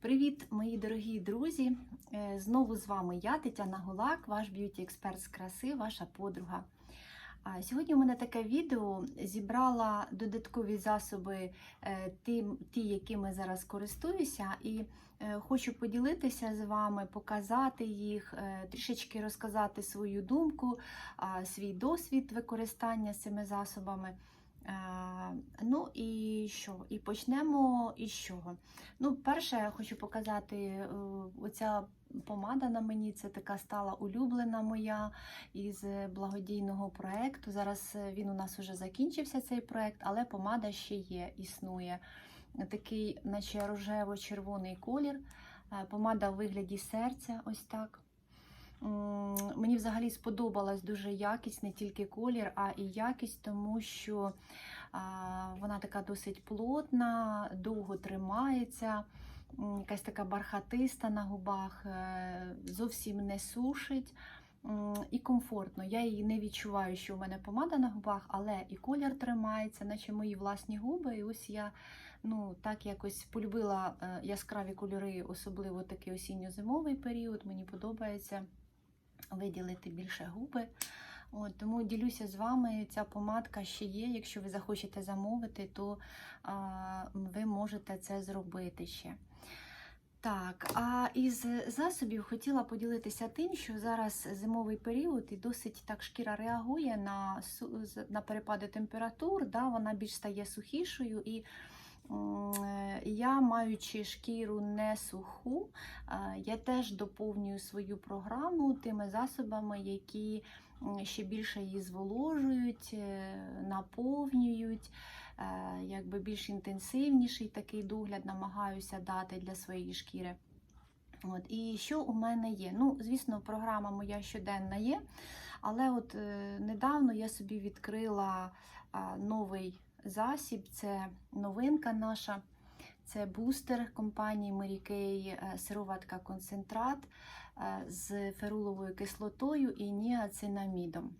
Привіт, мої дорогі друзі! Е, Знову з вами я, Тетяна Гулак, ваш б'юті-експерт з краси, ваша подруга. Сьогодні у мене таке відео зібрала додаткові засоби, е, ті, ті, якими зараз користуюся, і е, хочу поділитися з вами, показати їх, трішечки розказати свою думку, свій досвід використання цими засобами. Е, Ну і що? І почнемо із чого? Ну, перше, я хочу показати е, оця помада на мені. Це така стала улюблена моя із благодійного проекту. Зараз е, він у нас вже закінчився цей проект, але помада ще є, існує. Такий, наче рожево-червоний колір. Помада в вигляді серця, ось так. Мені взагалі сподобалась дуже якість, не тільки колір, а і якість, тому що вона така досить плотна, довго тримається, якась така бархатиста на губах, е, зовсім не сушить. І комфортно. Я її не відчуваю, що у мене помада на губах, але і колір тримається, наче мої власні губи. І ось я ну, так якось полюбила е, яскраві кольори, особливо такий осінньо-зимовий період. Мені подобається виділити більше губи. От, тому ділюся з вами. Ця помадка ще є. Якщо ви захочете замовити, то а, ви можете це зробити ще. Так, а із засобів хотіла поділитися тим, що зараз зимовий період і досить так шкіра реагує на, на перепади температур, да, вона більш стає сухішою і. Е, Я, маючи шкіру не суху, е, я теж доповнюю свою програму тими засобами, які ще більше її зволожують, е, наповнюють, якби більш інтенсивніший такий догляд намагаюся дати для своєї шкіри. От, і що у мене є? Ну, звісно, програма моя щоденна є, але от недавно я собі відкрила новий засіб, це новинка наша. Це бустер компанії Мерікей, сироватка концентрат е, з феруловою кислотою і ніацинамідом.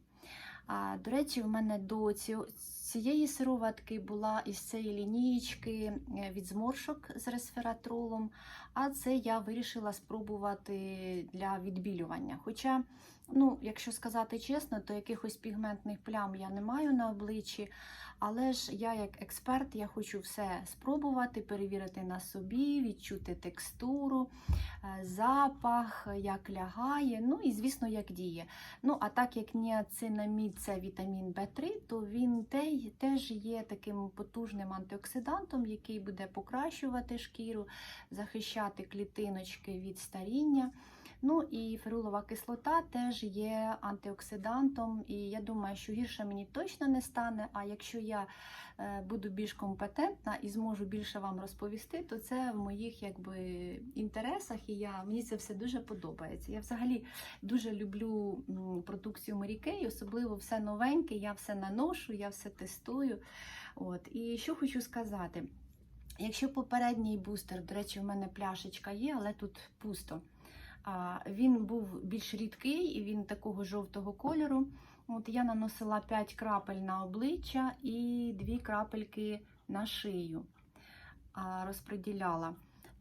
До речі, в мене до ці- цієї сироватки була із цієї лінієчки е, від зморшок з ресвератролом, а це я вирішила спробувати для відбілювання. Хоча, ну, якщо сказати чесно, то якихось пігментних плям я не маю на обличчі. Але ж я, як експерт, я хочу все спробувати, перевірити на собі, відчути текстуру, е, запах, як лягає, ну і, звісно, як діє. Ну, а так як ніацинамід це вітамін В3, то він те- теж є таким потужним антиоксидантом, який буде покращувати шкіру, захищати клітиночки від старіння. Ну і ферулова кислота теж є антиоксидантом, і я думаю, що гірше мені точно не стане. А якщо я е, буду більш компетентна і зможу більше вам розповісти, то це в моїх якби інтересах, і я мені це все дуже подобається. Я взагалі дуже люблю продукцію Kay, особливо все новеньке, я все наношу, я все тестую. От. І що хочу сказати. Якщо попередній бустер, до речі, в мене пляшечка є, але тут пусто. Він був більш рідкий і він такого жовтого кольору. От Я наносила 5 крапель на обличчя і 2 крапельки на шию розподіляла.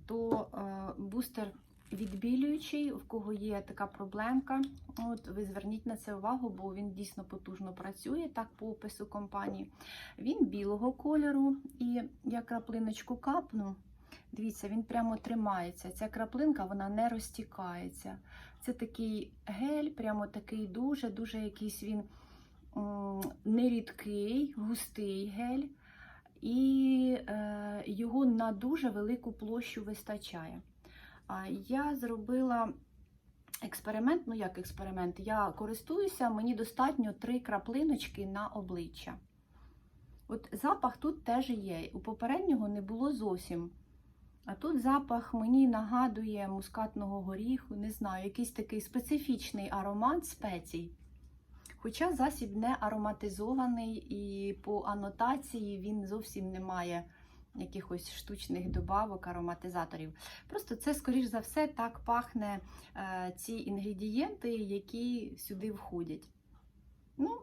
То е, бустер відбілюючий, в кого є така проблемка. От Ви зверніть на це увагу, бо він дійсно потужно працює так по опису компанії. Він білого кольору, і я краплиночку капну. Дивіться, він прямо тримається. Ця краплинка вона не розтікається. Це такий гель, прямо такий дуже-дуже якийсь він нерідкий, густий гель, і е, його на дуже велику площу вистачає. Я зробила експеримент, ну як експеримент, я користуюся, мені достатньо три краплиночки на обличчя. От запах тут теж є. У попереднього не було зовсім. А тут запах мені нагадує мускатного горіху, не знаю, якийсь такий специфічний аромат спецій. Хоча засіб не ароматизований і по анотації він зовсім не має якихось штучних добавок, ароматизаторів. Просто це, скоріш за все, так пахне е, ці інгредієнти, які сюди входять. Ну,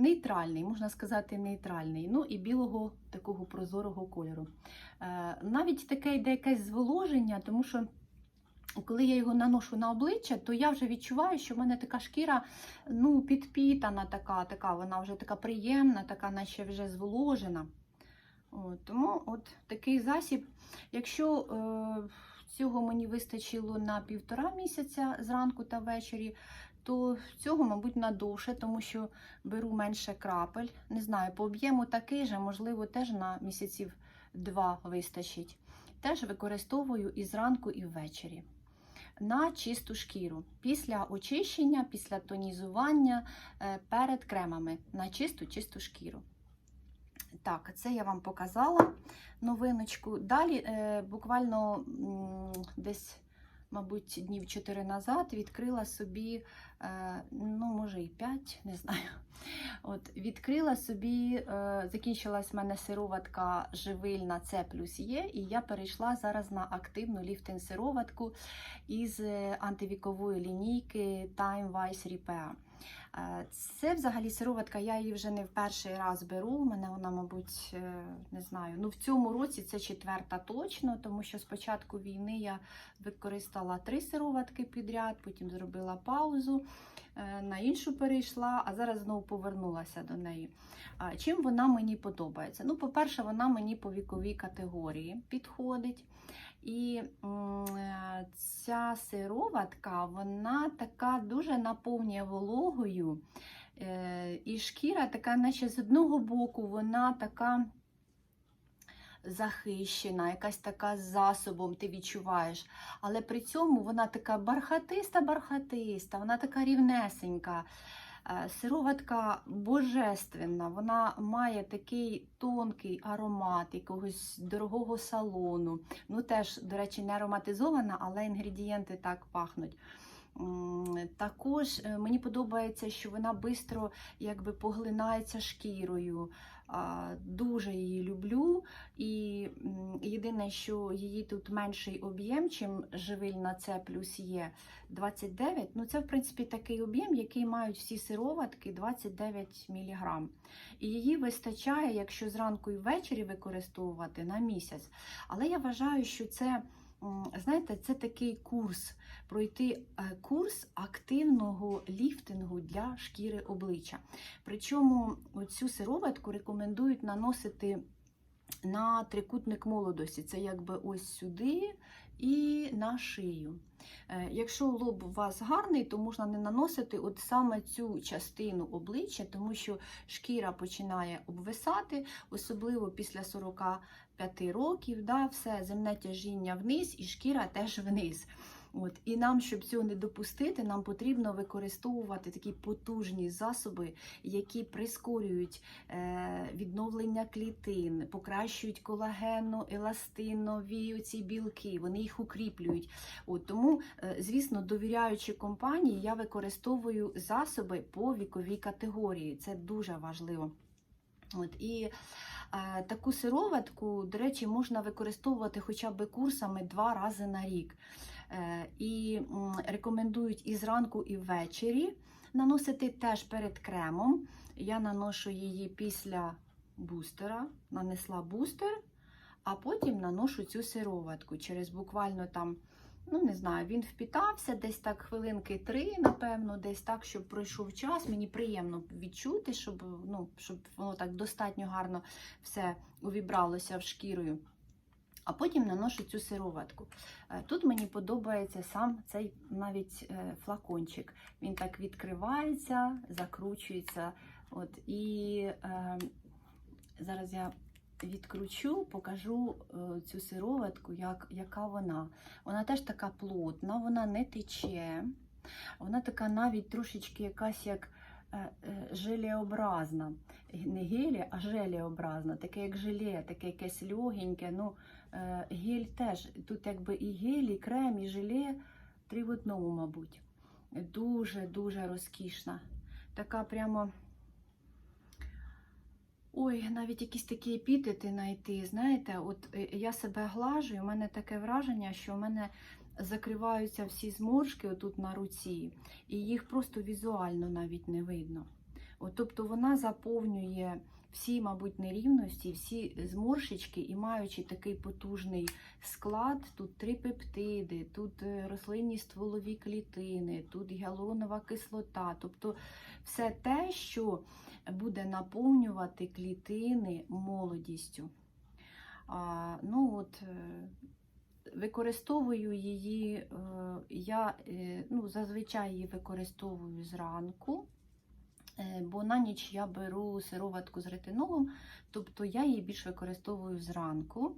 нейтральний, можна сказати, нейтральний. Ну і білого такого прозорого кольору. Е, Навіть таке йде якесь зволоження, тому що. Коли я його наношу на обличчя, то я вже відчуваю, що в мене така шкіра ну, підпітана, така, така, вона вже така приємна, така, наче вже зволожена. От, тому от такий засіб. Якщо е, цього мені вистачило на півтора місяця зранку та ввечері, то цього, мабуть, надовше, тому що беру менше крапель. Не знаю, по об'єму такий же, можливо, теж на місяців два вистачить. Теж використовую і зранку, і ввечері. На чисту шкіру. Після очищення, після тонізування е, перед кремами на чисту чисту шкіру. Так, це я вам показала новиночку. Далі, е, буквально десь, мабуть, днів 4 назад відкрила собі, е, ну, може, і 5, не знаю. От, відкрила собі, е, закінчилась в мене сироватка живильна С плюс Є, і я перейшла зараз на активну ліфтин-сироватку із е, антивікової лінійки Time Wise Repair. Е, Це взагалі сироватка, я її вже не в перший раз беру. У мене вона, мабуть, е, не знаю. Ну в цьому році це четверта точно, тому що з початку війни я використала три сироватки підряд, потім зробила паузу, е, на іншу перейшла, а зараз знову повернулася до неї. Чим вона мені подобається? Ну, по-перше, вона мені по віковій категорії підходить. І е, ця сироватка, вона така дуже наповнює вологою. Е, І шкіра така, наче з одного боку, вона така захищена, якась така з засобом ти відчуваєш. Але при цьому вона така бархатиста-бархатиста, вона така рівнесенька. Е, Сироватка божественна, вона має такий тонкий аромат якогось дорогого салону. Ну, теж, до речі, не ароматизована, але інгредієнти так пахнуть. Також е, мені подобається, що вона якби поглинається шкірою. Дуже її люблю. І єдине, що її тут менший об'єм, чим живильна С плюс є 29. Ну, це, в принципі, такий об'єм, який мають всі сироватки 29 мг. І її вистачає, якщо зранку і ввечері використовувати на місяць. Але я вважаю, що це. Знаєте, це такий курс, пройти е, курс активного ліфтингу для шкіри обличчя. Причому цю сироватку рекомендують наносити на трикутник молодості. Це якби ось сюди і на шию. Е, Якщо лоб у вас гарний, то можна не наносити от саме цю частину обличчя, тому що шкіра починає обвисати, особливо після 45 років, да, все земне тяжіння вниз і шкіра теж вниз. От. І нам, щоб цього не допустити, нам потрібно використовувати такі потужні засоби, які прискорюють е, відновлення клітин, покращують колагенну, еластинові ці білки, вони їх укріплюють. От, тому, е, звісно, довіряючи компанії, я використовую засоби по віковій категорії. Це дуже важливо. От, і таку сироватку, до речі, можна використовувати хоча б курсами два рази на рік. Е, і рекомендують і зранку, і ввечері наносити теж перед кремом. Я наношу її після бустера, нанесла бустер, а потім наношу цю сироватку. Через буквально там, ну не знаю, він впітався десь так хвилинки три, напевно, десь так, щоб пройшов час. Мені приємно відчути, щоб, ну, щоб воно так достатньо гарно все увібралося в шкірою. А потім наношу цю сироватку. Е, Тут мені подобається сам цей навіть е, флакончик. Він так відкривається, закручується. От, І е, зараз я відкручу, покажу е, цю сироватку, як, яка вона. Вона теж така плотна, вона не тече. Вона така навіть трошечки якась як е, е, желеобразна. Не гелі, а желеобразна, таке як желе, таке якесь легеньке. Ну, Гель теж, тут якби і гель, і крем, і желе, три в одному, мабуть. Дуже-дуже розкішна. Така прямо. Ой, навіть якісь такі епітети знайти. Знаєте, от е, я себе глажу, і у мене таке враження, що у мене закриваються всі зморшки отут на руці, і їх просто візуально навіть не видно. От, тобто вона заповнює всі, мабуть, нерівності, всі зморшечки, і маючи такий потужний склад, тут три пептиди, тут е, рослинні стволові клітини, тут гіалуронова кислота, тобто все те, що буде наповнювати клітини молодістю. А, ну от, е, Використовую її, е, я е, ну, зазвичай її використовую зранку, бо на ніч я беру сироватку з ретинолом, тобто я її більш використовую зранку.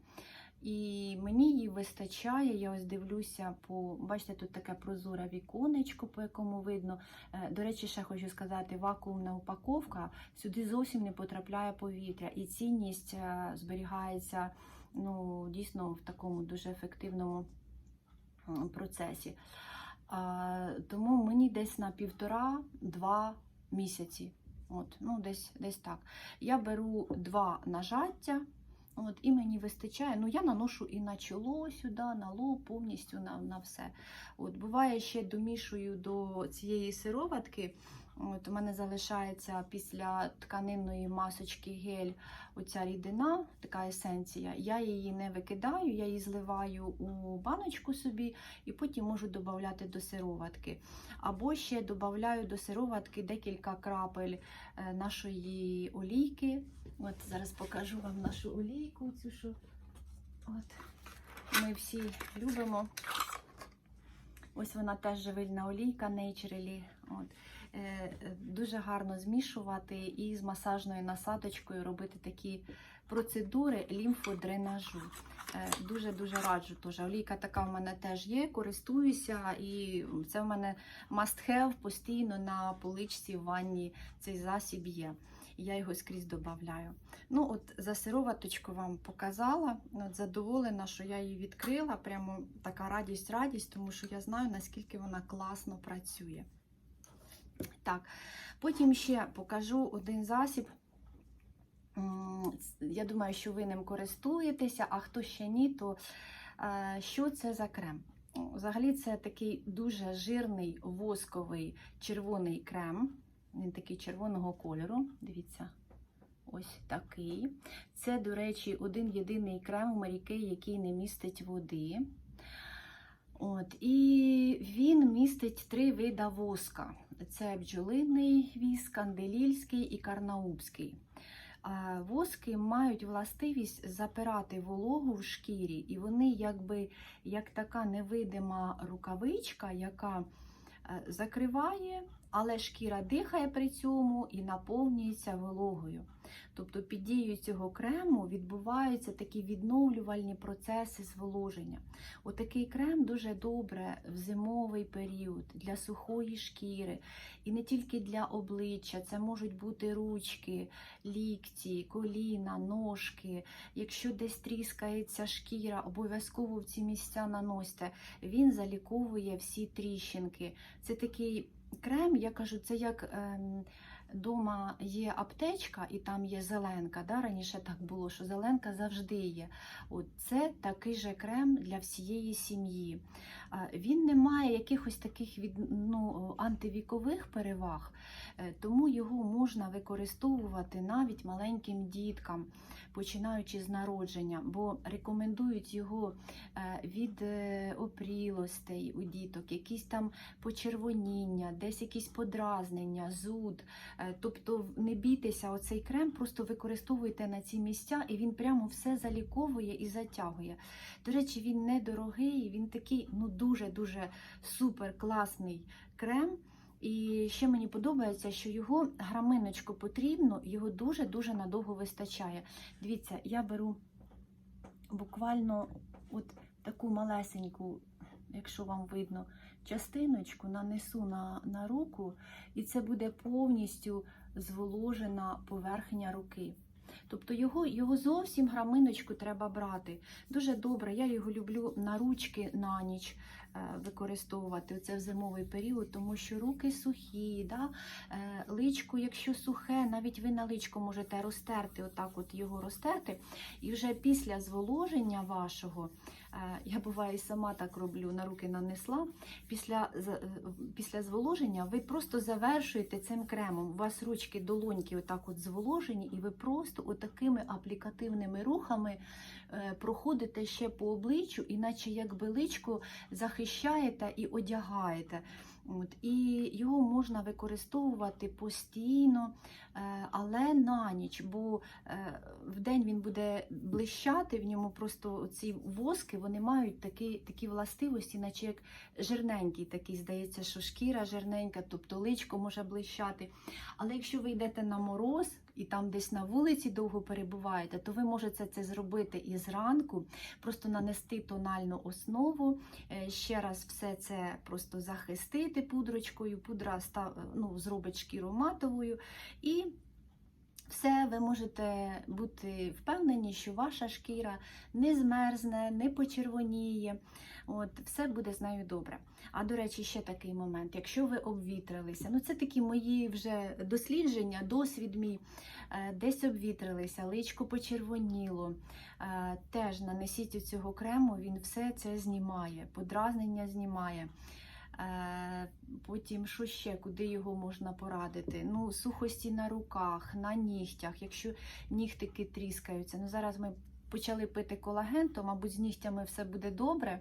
І мені її вистачає, я ось дивлюся по, бачите, тут таке прозоре віконечко, по якому видно. Е, До речі, ще хочу сказати, вакуумна упаковка, сюди зовсім не потрапляє повітря, і цінність е, зберігається ну, дійсно в такому дуже ефективному процесі. Тому мені десь на півтора-два місяці. От, ну, десь, десь так. Я беру два нажаття. От, і мені вистачає. Ну, я наношу і на чоло сюди, на лоб, повністю на, на все. От, буває, ще домішую до цієї сироватки. От, у мене залишається після тканинної масочки гель оця рідина, така есенція. Я її не викидаю, я її зливаю у баночку собі і потім можу додати до сироватки. Або ще додаю до сироватки декілька крапель е, нашої олійки. От зараз покажу вам нашу олійку. Цю, що от, ми всі любимо. Ось вона теж живильна олійка Naturally. От. Е, Дуже гарно змішувати і з масажною насадочкою робити такі процедури лімфодренажу. Е, Дуже-дуже раджу теж. Олійка така в мене теж є, користуюся, і це в мене must have постійно на поличці в ванні цей засіб є. Я його скрізь додаю. Ну, от за сироваточку вам показала. От задоволена, що я її відкрила. Прямо така радість-радість, тому що я знаю, наскільки вона класно працює. Так, потім ще покажу один засіб. Я думаю, що ви ним користуєтеся, а хто ще ні, то е, що це за крем? Взагалі, це такий дуже жирний восковий червоний крем. Він такий червоного кольору. Дивіться, ось такий. Це, до речі, один єдиний крем у Маріки, який не містить води. От, і він містить три вида воска: це бджолиний віск, канделільський і карнаубський. Воски мають властивість запирати вологу в шкірі, і вони якби як така невидима рукавичка, яка е, закриває, але шкіра дихає при цьому і наповнюється вологою. Тобто під дією цього крему відбуваються такі відновлювальні процеси зволоження. Отакий крем дуже добре в зимовий період для сухої шкіри, і не тільки для обличчя, це можуть бути ручки, лікті, коліна, ножки. Якщо десь тріскається шкіра, обов'язково в ці місця наносьте. Він заліковує всі тріщинки. Це такий крем, я кажу, це як. Дома є аптечка і там є зеленка. Да? Раніше так було, що зеленка завжди є. От Це такий же крем для всієї сім'ї. Він не має якихось таких від, ну, антивікових переваг, е, тому його можна використовувати навіть маленьким діткам, починаючи з народження, бо рекомендують його е, від е, опрілостей у діток, якісь там почервоніння, десь якісь подразнення, зуд. Е, Тобто не бійтеся, оцей крем просто використовуйте на ці місця, і він прямо все заліковує і затягує. До речі, він недорогий, він такий ну дуже-дуже супер класний крем. І ще мені подобається, що його граминочку потрібно, його дуже-дуже надовго вистачає. Дивіться, я беру буквально от таку малесеньку, якщо вам видно, частиночку нанесу на, на руку, і це буде повністю зволожена поверхня руки. Тобто його, його зовсім граминочку треба брати. Дуже добре, я його люблю на ручки на ніч використовувати це в зимовий період, тому що руки сухі, да? е, личко, якщо сухе, навіть ви на личко можете розтерти, отак от його розтерти. І вже після зволоження вашого Е, Я буває і сама так роблю, на руки нанесла. Після, е, після зволоження ви просто завершуєте цим кремом. У вас ручки долоньки отак от зволожені, і ви просто отакими аплікативними рухами е, проходите ще по обличчю, іначе якби личко захищаєте і одягаєте. От, і його можна використовувати постійно, але на ніч, бо е, вдень він буде блищати, в ньому просто ці воски вони мають такі, такі властивості, наче як жирненький такий, здається, що шкіра жирненька, тобто личко може блищати. Але якщо ви йдете на мороз і там десь на вулиці довго перебуваєте, то ви можете це зробити і зранку, просто нанести тональну основу, е, ще раз все це просто захистити пудрочкою, пудра ну, зробить шкіру матовою. І все, ви можете бути впевнені, що ваша шкіра не змерзне, не почервоніє. От, все буде з нею добре. А до речі, ще такий момент. Якщо ви обвітрилися, ну це такі мої вже дослідження, досвід мій, е, десь обвітрилися, личко почервоніло. е, Теж нанесіть у цього крему, він все це знімає, подразнення знімає. Е, Потім що ще, куди його можна порадити? Ну, сухості на руках, на нігтях, якщо нігтики тріскаються. Ну, зараз ми почали пити колаген, то, мабуть, з нігтями все буде добре.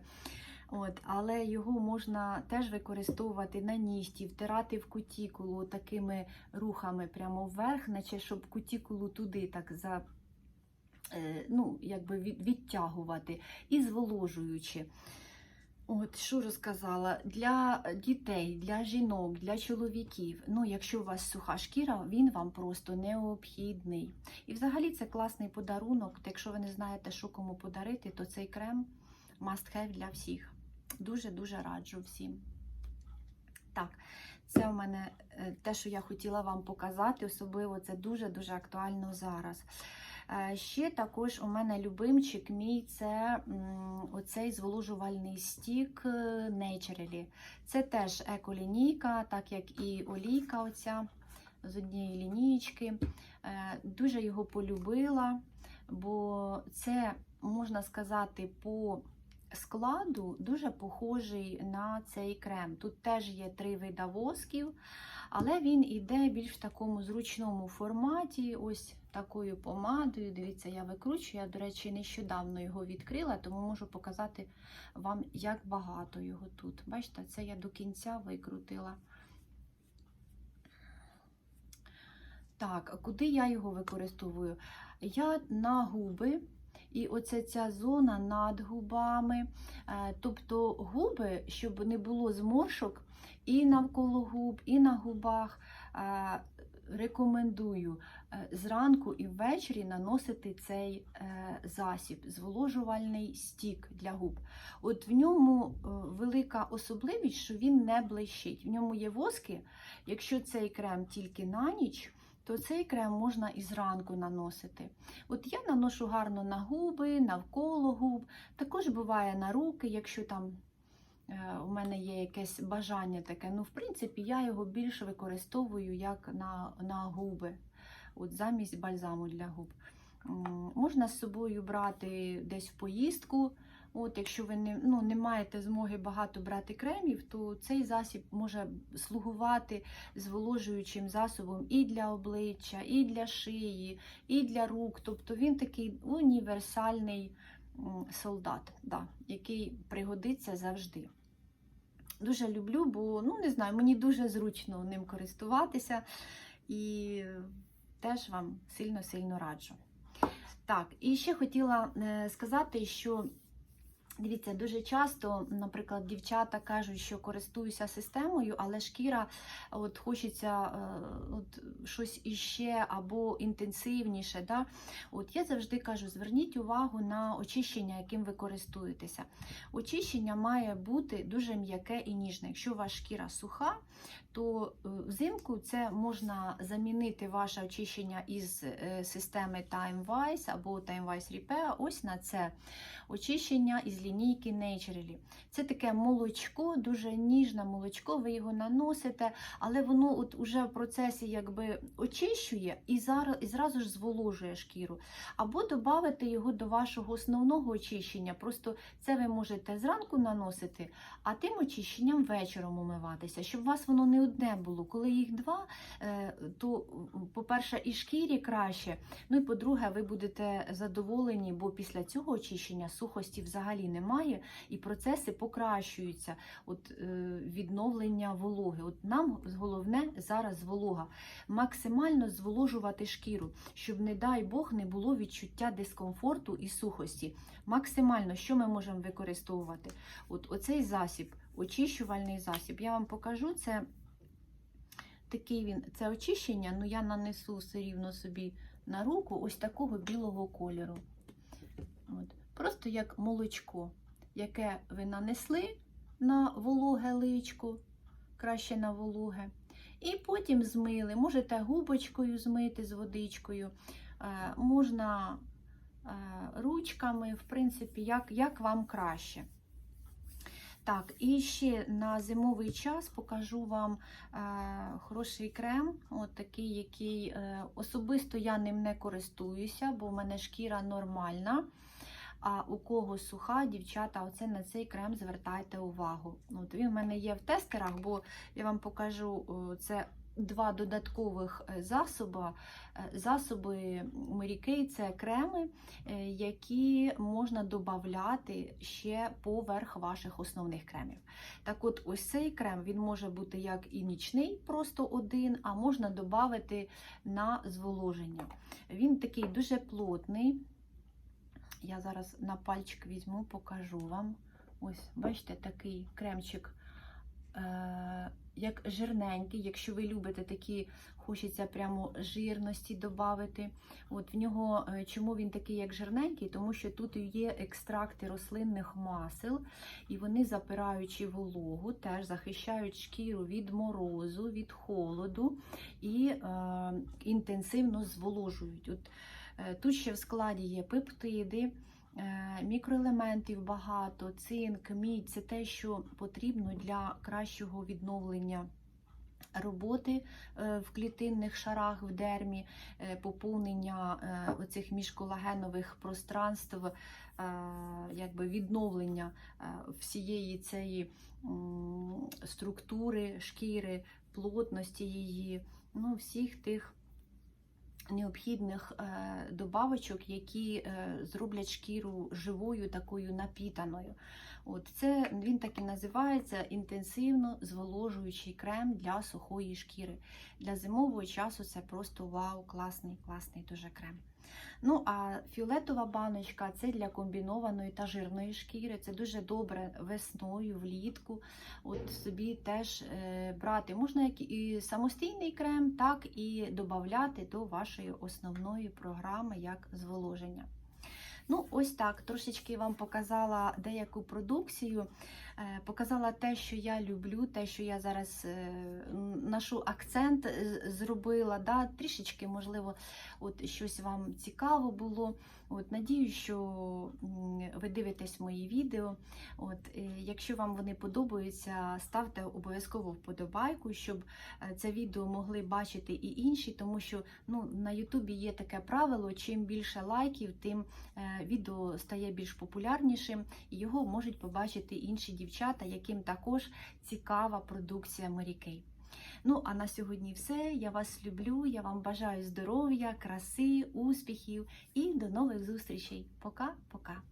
От, але його можна теж використовувати на нігті, втирати в кутікулу такими рухами прямо вверх, наче щоб кутікулу туди так за, е, ну, якби від, відтягувати і зволожуючи. От що розказала для дітей, для жінок, для чоловіків. Ну, якщо у вас суха шкіра, він вам просто необхідний. І взагалі це класний подарунок. Якщо ви не знаєте, що кому подарити, то цей крем must have для всіх. Дуже-дуже раджу всім. Так, це у мене е, те, що я хотіла вам показати, особливо це дуже-дуже актуально зараз. Ще також у мене любимчик мій це оцей зволожувальний стік е, Naturally. Це теж еколінійка, так як і олійка оця з однієї лінійки. Е, Дуже його полюбила, бо це, можна сказати, по складу дуже похожий на цей крем. Тут теж є три вида восків, але він іде більш в такому зручному форматі. Ось такою помадою. Дивіться, я викручую. Я, до речі, нещодавно його відкрила, тому можу показати вам, як багато його тут. Бачите, це я до кінця викрутила. Так, куди я його використовую? Я на губи. І оця ця зона над губами, Е, тобто губи, щоб не було зморшок і навколо губ, і на губах. е, Рекомендую е, зранку і ввечері наносити цей засіб, зволожувальний стік для губ. От в ньому велика особливість, що він не блищить. В ньому є воски. Якщо цей крем тільки на ніч, то цей крем можна і зранку наносити. От я наношу гарно на губи, навколо губ. Також буває на руки, якщо там е, у мене є якесь бажання таке. Ну, в принципі, я його більше використовую як на, на губи, от замість бальзаму для губ. Можна з собою брати десь в поїздку. От, якщо ви не, ну, не маєте змоги багато брати кремів, то цей засіб може слугувати зволожуючим засобом і для обличчя, і для шиї, і для рук. Тобто він такий універсальний солдат, да, який пригодиться завжди. Дуже люблю, бо ну не знаю, мені дуже зручно ним користуватися і теж вам сильно-сильно раджу. Так, і ще хотіла е, сказати, що Дивіться, дуже часто, наприклад, дівчата кажуть, що користуюся системою, але шкіра от хочеться е, от, щось іще або інтенсивніше. Да? От Я завжди кажу: зверніть увагу на очищення, яким ви користуєтеся. Очищення має бути дуже м'яке і ніжне. Якщо вас шкіра суха, то е, взимку це можна замінити ваше очищення із е, системи TimeWise або TimeWise Repair ось на це очищення із лінії лінійки Naturally. Це таке молочко, дуже ніжне молочко, ви його наносите, але воно от уже в процесі якби очищує і зараз і зразу ж зволожує шкіру. Або додати його до вашого основного очищення. Просто це ви можете зранку наносити, а тим очищенням вечором умиватися, щоб у вас воно не одне було. Коли їх два, е, то, по-перше, і шкірі краще. Ну і по-друге, ви будете задоволені, бо після цього очищення сухості взагалі немає, і процеси покращуються. От е, відновлення вологи. От нам головне зараз волога. Максимально зволожувати шкіру, щоб, не дай Бог, не було відчуття дискомфорту і сухості. Максимально, що ми можемо використовувати? От оцей засіб, очищувальний засіб. Я вам покажу це. Такий він, це очищення, ну я нанесу все рівно собі на руку ось такого білого кольору. От. Просто як молочко, яке ви нанесли на вологе личко, краще на вологе. І потім змили. Можете губочкою змити з водичкою, е, можна е, ручками, в принципі, як, як вам краще. Так, і ще на зимовий час покажу вам е, хороший крем, от такий, який е, особисто я ним не користуюся, бо в мене шкіра нормальна. А у кого суха, дівчата, оце на цей крем звертайте увагу. От Він в мене є в тестерах, бо я вам покажу це два додаткових е, засоби. Е, Засоби Mary Kay – це креми, е, які можна додати ще поверх ваших основних кремів. Так от, ось цей крем він може бути як і нічний, просто один, а можна додати на зволоження. Він такий дуже плотний. Я зараз на пальчик візьму, покажу вам. Ось, бачите, такий кремчик, е, як жирненький. Якщо ви любите такі, хочеться прямо жирності додати. От в нього, е, чому він такий, як жирненький? Тому що тут є екстракти рослинних масел, і вони, запираючи вологу, теж захищають шкіру від морозу, від холоду і е, інтенсивно зволожують. От, Тут ще в складі є пептиди, е, мікроелементів багато, цинк, мідь це те, що потрібно для кращого відновлення. Роботи е, в клітинних шарах в дермі, е, поповнення е, оцих міжколагенових пространств, е, якби відновлення е, всієї цієї структури шкіри, плотності її, ну, всіх тих необхідних е, добавочок, які е, зроблять шкіру живою, такою напітаною. От це він так і називається інтенсивно зволожуючий крем для сухої шкіри. Для зимового часу це просто вау, класний, класний дуже крем. Ну, а фіолетова баночка це для комбінованої та жирної шкіри. Це дуже добре весною, влітку. От собі теж е, брати. Можна як і самостійний крем, так і додати до вашої основної програми як зволоження. Ну, ось так, трошечки вам показала деяку продукцію, е, показала те, що я люблю, те, що я зараз е, нашу акцент е, зробила. Да? Трішечки, можливо, от щось вам цікаво було. От, Надію, що ви дивитесь мої відео. От, Якщо вам вони подобаються, ставте обов'язково вподобайку, щоб це відео могли бачити і інші, тому що ну, на Ютубі є таке правило: чим більше лайків, тим відео стає більш популярнішим, і його можуть побачити інші дівчата, яким також цікава продукція Морікей. Ну, а на сьогодні все. Я вас люблю, я вам бажаю здоров'я, краси, успіхів і до нових зустрічей. Пока-пока.